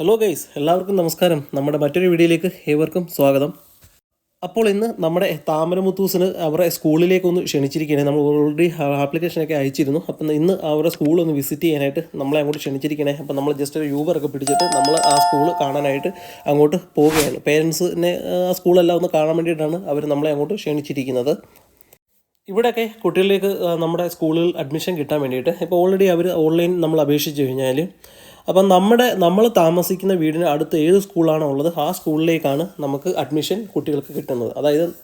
Hello guys എല്ലാവർക്കും നമസ്കാരം. നമ്മുടെ മറ്റൊരു വീഡിയോയിലേക്ക് ഏവർക്കും സ്വാഗതം. അപ്പോൾ ഇന്ന് നമ്മുടെ താമരമുത്തൂസിന് അവരുടെ സ്കൂളിലേക്കൊന്ന് ക്ഷണിച്ചിരിക്കുകയാണ്. നമ്മൾ ഓൾറെഡി ആപ്ലിക്കേഷനൊക്കെ അയച്ചിരുന്നു. അപ്പം ഇന്ന് അവരുടെ സ്കൂൾ ഒന്ന് വിസിറ്റ് ചെയ്യാനായിട്ട് നമ്മളെ അങ്ങോട്ട് ക്ഷണിച്ചിരിക്കണേ അപ്പം നമ്മൾ ജസ്റ്റ് ഒരു യൂബറൊക്കെ പിടിച്ചിട്ട് നമ്മൾ ആ സ്കൂൾ കാണാനായിട്ട് അങ്ങോട്ട് പോവുകയാണ്. പേരൻസിനെ ആ സ്കൂളെല്ലാം ഒന്ന് കാണാൻ വേണ്ടിയിട്ടാണ് അവർ നമ്മളെ അങ്ങോട്ട് ക്ഷണിച്ചിരിക്കുന്നത്. ഇവിടെയൊക്കെ കുട്ടികളിലേക്ക് നമ്മുടെ സ്കൂളിൽ അഡ്മിഷൻ കിട്ടാൻ വേണ്ടിയിട്ട്. ഇപ്പോൾ ഓൾറെഡി അവർ ഓൺലൈൻ നമ്മൾ അപേക്ഷിച്ച് കഴിഞ്ഞാൽ അപ്പം നമ്മുടെ നമ്മൾ താമസിക്കുന്ന വീടിന് അടുത്ത് ഏത് സ്കൂളാണോ ഉള്ളത് ആ സ്കൂളിലേക്കാണ് നമുക്ക് അഡ്മിഷൻ കുട്ടികൾക്ക് കിട്ടുന്നത്. അതായത്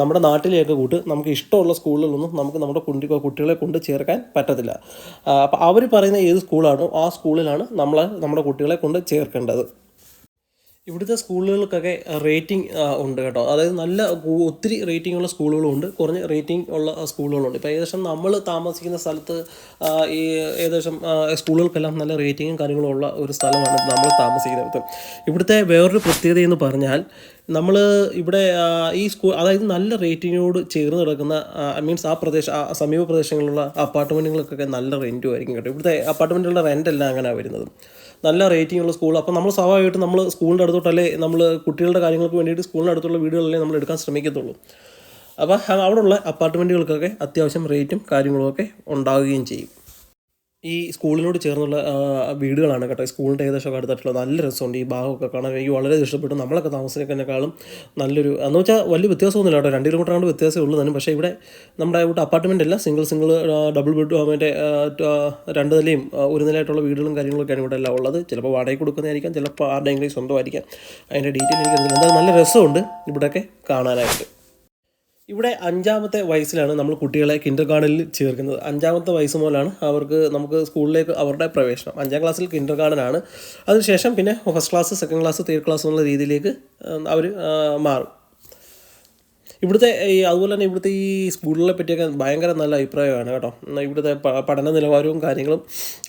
നമ്മുടെ നാട്ടിലെയൊക്കെ കൂട്ട് നമുക്ക് ഇഷ്ടമുള്ള സ്കൂളിലൊന്നും നമുക്ക് നമ്മുടെ കുട്ടി കുട്ടികളെ കൊണ്ട് ചേർക്കാൻ പറ്റത്തില്ല. അപ്പോൾ അവർ പറയുന്ന ഏത് സ്കൂളാണോ ആ സ്കൂളിലാണ് നമ്മൾ നമ്മുടെ കുട്ടികളെ കൊണ്ട് ചേർക്കേണ്ടത്. ഇവിടുത്തെ സ്കൂളുകൾക്കൊക്കെ റേറ്റിംഗ് ഉണ്ട് കേട്ടോ. അതായത് നല്ല ഒത്തിരി റേറ്റിംഗ് ഉള്ള സ്കൂളുകളുണ്ട് കുറഞ്ഞ റേറ്റിംഗ് ഉള്ള സ്കൂളുകളുണ്ട്. ഇപ്പോൾ ഏകദേശം നമ്മൾ താമസിക്കുന്ന സ്ഥലത്ത് ഈ ഏകദേശം സ്കൂളുകൾക്കെല്ലാം നല്ല റേറ്റിങ്ങും കാര്യങ്ങളും ഉള്ള ഒരു സ്ഥലമാണ് നമ്മൾ താമസിക്കുന്നത്. ഇവിടുത്തെ വേറൊരു പ്രത്യേകത എന്ന് പറഞ്ഞാൽ നമ്മൾ ഇവിടെ ഈ സ്കൂൾ അതായത് നല്ല റേറ്റിങ്ങോട് ചേർന്ന് കിടക്കുന്ന മീൻസ് ആ പ്രദേശ ആ സമീപ പ്രദേശങ്ങളിലുള്ള അപ്പാർട്ട്മെന്റുകൾക്കൊക്കെ നല്ല റെന്റും ആയിരിക്കും കേട്ടോ. ഇവിടുത്തെ അപ്പാർട്ട്മെന്റുകളുടെ റെന്റ് എല്ലാം അങ്ങനെയാണ് വരുന്നത്. നല്ല റേറ്റിംഗ് ഉള്ള സ്കൂൾ അപ്പോൾ നമ്മൾ സ്വാഭാവികമായിട്ടും നമ്മൾ സ്കൂളിന്റെ അടുത്തോട്ടല്ലേ നമ്മൾ കുട്ടികളുടെ കാര്യങ്ങൾക്ക് വേണ്ടിയിട്ട് സ്കൂളിന്റെ അടുത്തുള്ള വീടുകളിലേ നമ്മൾ എടുക്കാൻ ശ്രമിക്കത്തുള്ളൂ. അപ്പോൾ അവിടെയുള്ള അപ്പാർട്ട്മെന്റുകൾക്കൊക്കെ അത്യാവശ്യം റേറ്റും കാര്യങ്ങളുമൊക്കെ ഉണ്ടാവുകയും ചെയ്യും. ഈ സ്കൂളിനോട് ചേർന്നുള്ള വീടുകളാണ് കേട്ടോ. സ്കൂളിന്റെ ഏകദേശം അടുത്തായിട്ടുള്ള നല്ല രസമുണ്ട് ഈ ഭാഗമൊക്കെ കാണാൻ. എനിക്ക് വളരെ ഇഷ്ടപ്പെട്ടു. നമ്മളൊക്കെ താമസിക്കുന്നതിനേക്കാളും നല്ലൊരു എന്ന് വെച്ചാൽ വലിയ വ്യത്യാസമൊന്നുമില്ല കേട്ടോ. രണ്ട് കിലോമീറ്റർ ആണ് വ്യത്യാസമേ ഉള്ളൂ തന്നെ പക്ഷേ ഇവിടെ നമ്മുടെ ഇവിടെ അപ്പാർട്ട്മെന്റ് അല്ല. സിംഗിൾ സിംഗിൾ ഡബിൾ ബെഡ് മറ്റേ ആ, ആ, രണ്ട് നിലയും ഒരു നിലയായിട്ടുള്ള വീടുകളും കാര്യങ്ങളൊക്കെയാണ് ഇവിടെ എല്ലാം ഉള്ളത്. ചിലപ്പോൾ വാടകയ്ക്ക് കൊടുക്കുന്നതായിരിക്കാം. ചിലപ്പോൾ ആരുടെയെങ്കിലും സ്വന്തമായിരിക്കാം. അതിന്റെ ഡീറ്റെയിൽ എനിക്കറിയില്ല എന്തായാലും നല്ല രസമുണ്ട് ഇവിടെയൊക്കെ കാണാനായിട്ട്. ഇവിടെ അഞ്ചാമത്തെ വയസ്സിലാണ് നമ്മൾ കുട്ടികളെ കിൻഡർ ഗാർഡനിൽ ചേർക്കുന്നത്. അഞ്ചാമത്തെ വയസ്സ് മുതലാണ് അവർക്ക് നമുക്ക് സ്കൂളിലേക്ക് അവരുടെ പ്രവേശനം. അഞ്ചാം ക്ലാസ്സിൽ കിൻഡർ ഗാർഡനാണ് അതിനുശേഷം പിന്നെ first class second class third class എന്നുള്ള രീതിയിലേക്ക് അവർ മാറും. ഇവിടുത്തെ ഈ അതുപോലെ തന്നെ ഇവിടുത്തെ ഈ സ്കൂളിനെ പറ്റിയൊക്കെ ഭയങ്കര നല്ല അഭിപ്രായമാണ് കേട്ടോ. ഇവിടുത്തെ പഠന നിലവാരവും കാര്യങ്ങളും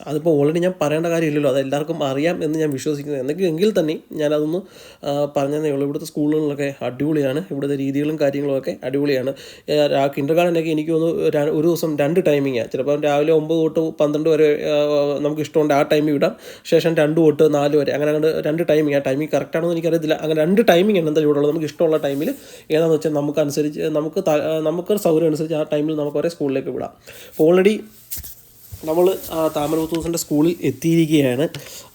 അതിപ്പോൾ ഓൾറെഡി ഞാൻ പറയേണ്ട കാര്യമില്ലല്ലോ. അത് എല്ലാവർക്കും അറിയാം എന്ന് ഞാൻ വിശ്വസിക്കുന്നു. എന്തെങ്കിലും എങ്കിൽ തന്നെ ഞാനതൊന്ന് പറഞ്ഞതേ ഉള്ളൂ. ഇവിടുത്തെ സ്കൂളുകളിലൊക്കെ അടിപൊളിയാണ്. ഇവിടുത്തെ രീതികളും കാര്യങ്ങളും ഒക്കെ അടിപൊളിയാണ്. കിൻഡർ ഗാർഡനൊക്കെ എനിക്ക് തോന്നുന്നു ഒരു ദിവസം രണ്ട് ടൈമിങ്ങാണ് ചിലപ്പോൾ രാവിലെ ഒമ്പത് തൊട്ട് പന്ത്രണ്ട് വരെ നമുക്ക് ഇഷ്ടമുണ്ട് ആ ടൈമിൽ വിടാം. ശേഷം രണ്ട് തൊട്ട് നാല് വരെ. അങ്ങനെ രണ്ട് ടൈമിങ് ആ. ടൈമിങ് കറക്റ്റാണോ എന്ന് എനിക്കറിയത്തില്ല. അങ്ങനെ രണ്ട് ടൈമിംഗ് ആണ് എന്തായാലും ഇവിടെ ഉള്ളത് നമുക്ക് ഇഷ്ടമുള്ള ടൈമിൽ ഏതാണെന്ന് വെച്ചാൽ നമുക്ക് അനുസരിച്ച് നമുക്ക് നമുക്കൊരു നമുക്ക് സൗകര്യം അനുസരിച്ച് ആ ടൈമിൽ നമുക്ക് അവരെ സ്കൂളിലേക്ക് വിടാം. അപ്പോൾ ഓൾറെഡി നമ്മൾ താമരപുത്തൂസിന്റെ സ്കൂളിൽ എത്തിയിരിക്കുകയാണ്.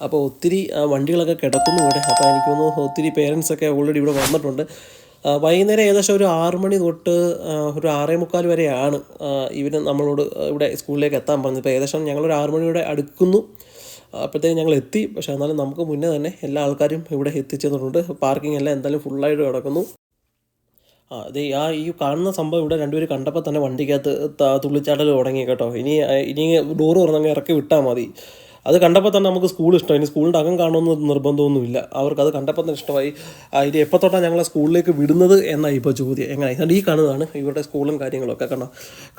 അപ്പോൾ ഒത്തിരി വണ്ടികളൊക്കെ കിടക്കുന്നു ഇവിടെ. അപ്പോൾ എനിക്ക് തോന്നുന്നു ഒത്തിരി പേരൻസൊക്കെ ഓൾറെഡി ഇവിടെ വന്നിട്ടുണ്ട്. വൈകുന്നേരം ഏകദേശം ഒരു ആറ് മണി തൊട്ട് ഒരു ആറേ മുക്കാൽ വരെയാണ് ഇവർ നമ്മളോട് ഇവിടെ സ്കൂളിലേക്ക് എത്താൻ പറഞ്ഞത്. ഇപ്പോൾ ഏകദേശം ഞങ്ങളൊരു ആറ് മണിയോടെ അടുക്കുന്നു. അപ്പോഴത്തേക്കും ഞങ്ങൾ എത്തി. പക്ഷേ എന്നാലും നമുക്ക് മുന്നേ തന്നെ എല്ലാ ആൾക്കാരും ഇവിടെ എത്തിച്ചെന്നിട്ടുണ്ട് പാർക്കിംഗ് എല്ലാം എന്തായാലും ഫുള്ളായിട്ട് കിടക്കുന്നു അതെ ആ ഈ കാണുന്ന സംഭവം ഇവിടെ രണ്ടുപേരും കണ്ടപ്പോൾ തന്നെ വണ്ടിക്കകത്ത് തുള്ളിച്ചാട്ടൽ തുടങ്ങി കേട്ടോ. ഇനി ഇനി ഡോർ തുറന്നങ്ങ് ഇറക്കി വിട്ടാൽ മതി. അത് കണ്ടപ്പോൾ തന്നെ നമുക്ക് സ്കൂൾ ഇഷ്ടമായി ഇനി സ്കൂളിന്റെ അകം കാണുമെന്ന് നിർബന്ധമൊന്നുമില്ല. അവർക്ക് അത് കണ്ടപ്പോൾ തന്നെ ഇഷ്ടമായി. ഇനി എപ്പോൾ തൊട്ടാണ് ഞങ്ങളെ സ്കൂളിലേക്ക് വിടുന്നത് എന്നാണ് ഇപ്പോൾ ചോദ്യം. എങ്ങനെ? ഇതുകൊണ്ട് ഈ കാണുന്നതാണ് ഇവരുടെ സ്കൂളും കാര്യങ്ങളൊക്കെ കാരണം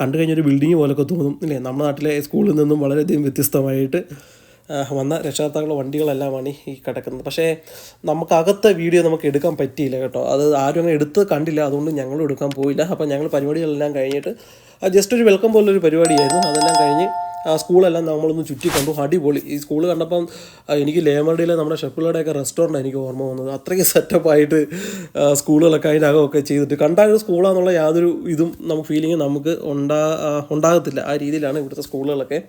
കണ്ടു കഴിഞ്ഞൊരു ബിൽഡിംഗ് പോലൊക്കെ തോന്നും ഇല്ലേ? നമ്മുടെ നാട്ടിലെ സ്കൂളിൽ നിന്നും വളരെയധികം വ്യത്യസ്തമായിട്ട് വന്ന രക്ഷകർത്താക്കളുടെ വണ്ടികളെല്ലാമാണ് ഈ കിടക്കുന്നത്. പക്ഷേ നമുക്കകത്ത് വീഡിയോ നമുക്ക് എടുക്കാൻ പറ്റിയില്ല കേട്ടോ. അത് ആരും അങ്ങനെ എടുത്ത് കണ്ടില്ല. അതുകൊണ്ട് ഞങ്ങളും എടുക്കാൻ പോയില്ല. അപ്പോൾ ഞങ്ങൾ പരിപാടികളെല്ലാം കഴിഞ്ഞിട്ട് ജസ്റ്റ് ഒരു വെൽക്കം പോലൊരു പരിപാടിയായിരുന്നു. അതെല്ലാം കഴിഞ്ഞ് ആ സ്കൂളെല്ലാം നമ്മളൊന്ന് ചുറ്റി കണ്ടു. അടിപൊളി. ഈ സ്കൂൾ കണ്ടപ്പം എനിക്ക് ലേമർഡിയിലെ നമ്മുടെ ഷെപ്പിളുടെയൊക്കെ റെസ്റ്റോറന്റ് എനിക്ക് ഓർമ്മ വന്നത്. അത്രയ്ക്ക് സെറ്റപ്പായിട്ട് സ്കൂളുകളൊക്കെ അതിനകമൊക്കെ ചെയ്തിട്ട്. കണ്ടാൽ ഒരു സ്കൂളാന്നുള്ള യാതൊരു ഇതും നമുക്ക് ഫീലിംഗ് നമുക്ക് ഉണ്ടാ ഉണ്ടാകത്തില്ല. ആ രീതിയിലാണ് ഇവിടുത്തെ സ്കൂളുകളൊക്കെ.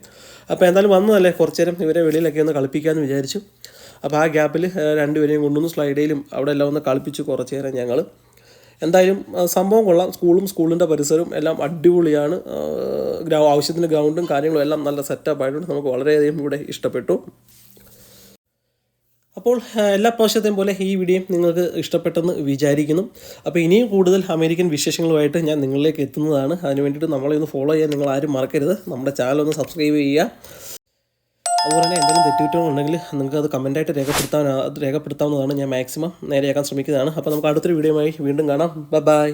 അപ്പോൾ എന്തായാലും വന്നതല്ലേ? കുറച്ച് നേരം ഇവരെ വെളിയിലൊക്കെ ഒന്ന് കളിപ്പിക്കാമെന്ന് വിചാരിച്ചു. അപ്പോൾ ആ ഗ്യാപ്പിൽ രണ്ടുപേരെയും കൊണ്ടുവന്ന് സ്ലൈഡേലും അവിടെ എല്ലാം ഒന്ന് കളിപ്പിച്ച് കുറച്ച് നേരം ഞങ്ങൾ എന്തായാലും സംഭവം കൊള്ളാം. സ്കൂളും സ്കൂളിന്റെ പരിസരവും എല്ലാം അടിപൊളിയാണ്. ഗ്ര ആവശ്യത്തിന് ഗ്രൗണ്ടും കാര്യങ്ങളും എല്ലാം നല്ല സെറ്റപ്പ് ആയിട്ടുണ്ട്. നമുക്ക് വളരെയധികം ഇവിടെ ഇഷ്ടപ്പെട്ടു. അപ്പോൾ എല്ലാ പ്രാവശ്യത്തെയും പോലെ ഈ വീഡിയോ നിങ്ങൾക്ക് ഇഷ്ടപ്പെട്ടെന്ന് വിചാരിക്കുന്നു. അപ്പോൾ ഇനിയും കൂടുതൽ അമേരിക്കൻ വിശേഷങ്ങളുമായിട്ട് ഞാൻ നിങ്ങളിലേക്ക് എത്തുന്നതാണ്. അതിന് വേണ്ടിയിട്ട് നമ്മളെ ഒന്ന് ഫോളോ ചെയ്യാൻ നിങ്ങൾ ആരും മറക്കരുത്. നമ്മുടെ ചാനൽ ഒന്ന് സബ്സ്ക്രൈബ് ചെയ്യുക. അതുപോലെ തന്നെ എന്തെങ്കിലും തെറ്റുകുറ്റങ്ങളുണ്ടെങ്കിൽ നിങ്ങൾക്ക് അത് ആയിട്ട് രേഖപ്പെടുത്താൻ രേഖപ്പെടുത്താവുന്നതാണ് ഞാൻ മാക്സിമം നേരെയാക്കാൻ ശ്രമിക്കുന്നതാണ്. അപ്പോൾ നമുക്ക് അടുത്തൊരു വീഡിയോയുമായി വീണ്ടും കാണാം. ബൈ